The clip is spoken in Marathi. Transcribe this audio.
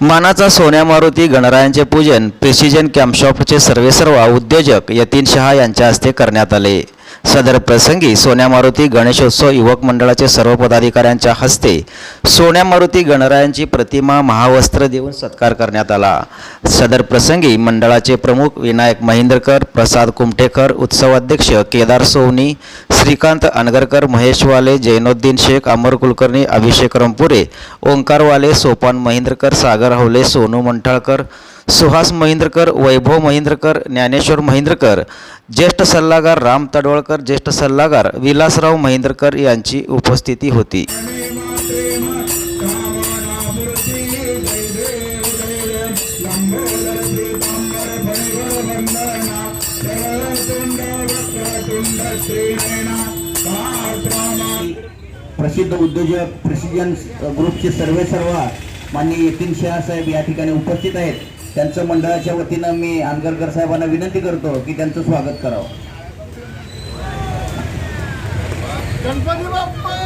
मानाचा सोन्या मारुती गणरायांचे पूजन प्रिसिजन कॅम्पशॉपचे सर्वेसर्वा उद्योजक यतीन शहा यांच्या हस्ते करण्यात आले. सदर प्रसंगी सोन्या मारुती गणेशोत्सव युवक मंडळाचे सर्व पदाधिकाऱ्यांच्या हस्ते सोन्या मारुती गणरायांची प्रतिमा महावस्त्र देऊन सत्कार करण्यात आला. सदर प्रसंगी मंडळाचे प्रमुख विनायक महेंद्रकर प्रसाद कुमटेकर उत्सव अध्यक्ष केदार सोवनी श्रीकांत अनगरकर महेशवाले जैनोद्दीन जैनुद्दीन शेख अमर कुलकर्णी अभिषेक रंपुरे ओंकारवाले सोपान महेंद्रकर सागर हवले सोनू मंठाळकर सुहास महिंद्रकर वैभव महिंद्रकर ज्ञानेश्वर महिंद्रकर ज्येष्ठ सल्लागार राम तडवळकर ज्येष्ठ सल्लागार विलासराव महिंद्रकर यांची उपस्थिती होती. प्रसिद्ध उद्योजक प्रिसिजन ग्रुपचे सर्वे सर्व माननीय यतीन शहा साहेब या ठिकाणी उपस्थित आहेत. त्यांचं मंडळाच्या वतीनं मी आंदरकर साहेबांना विनंती करतो की त्यांचं स्वागत करावं. गणपती बाप्पा!